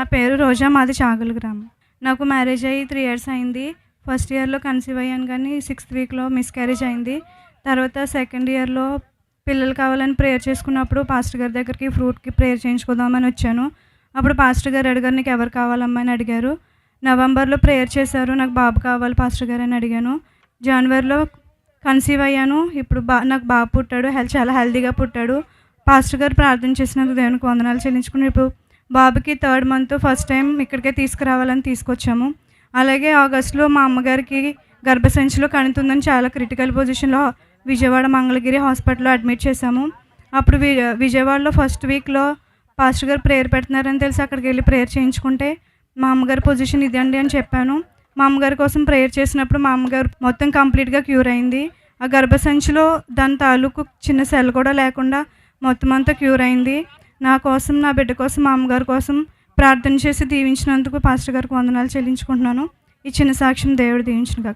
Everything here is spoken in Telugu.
నా పేరు రోజా మాది చాగుల గ్రామం. నాకు మ్యారేజ్ అయ్యి త్రీ ఇయర్స్ అయింది. ఫస్ట్ ఇయర్లో కన్సీవ్ అయ్యాను కానీ సిక్స్త్ వీక్లో మిస్క్యారేజ్ అయింది. తర్వాత సెకండ్ ఇయర్లో పిల్లలు కావాలని ప్రేయర్ చేసుకున్నప్పుడు పాస్టర్ గారి దగ్గరికి ఫ్రూట్కి ప్రేయర్ చేయించుకుందామని వచ్చాను. అప్పుడు పాస్టర్ గారు అడిగారు నీకు ఎవరు కావాలమ్మా? అని అడిగారు. నవంబర్లో ప్రేయర్ చేశారు నాకు బాబు కావాలి పాస్టర్ గారు అని అడిగాను. జనవరిలో కన్సీవ్ అయ్యాను. ఇప్పుడు బా నాకు బాబు పుట్టాడు హెల్త్ చాలా హెల్తీగా పుట్టాడు. పాస్టర్ గారు ప్రార్థన చేసినందుకు దేవునికి వందనాలు చెల్లించుకుని ఇప్పుడు బాబుకి థర్డ్ మంత్ ఫస్ట్ టైం ఇక్కడికే తీసుకురావాలని తీసుకొచ్చాము. అలాగే ఆగస్టులో మా అమ్మగారికి గర్భసంచిలో కణుతుందని చాలా క్రిటికల్ పొజిషన్లో విజయవాడ మంగళగిరి హాస్పిటల్లో అడ్మిట్ చేశాము. అప్పుడు వి విజయవాడలో ఫస్ట్ వీక్లో పాస్టర్ గారు ప్రేయర్ పెడుతున్నారని తెలిసి అక్కడికి వెళ్ళి ప్రేయర్ చేయించుకుంటే మా అమ్మగారి పొజిషన్ ఇదండి అని చెప్పాను. మా అమ్మగారి కోసం ప్రేయర్ చేసినప్పుడు మా అమ్మగారు మొత్తం కంప్లీట్గా క్యూర్ అయింది. ఆ గర్భసంచిలో దాని తాలూకు చిన్న సెల్ కూడా లేకుండా మొత్తం అంతా క్యూర్ అయింది. నా కోసం నా బిడ్డ కోసం మా అమ్మగారి కోసం ప్రార్థన చేసి దీవించినందుకు పాస్టర్ గారికి వందనాలు చెల్లించుకుంటున్నాను. ఈ చిన్న సాక్ష్యం దేవుడు దీవించిన కాక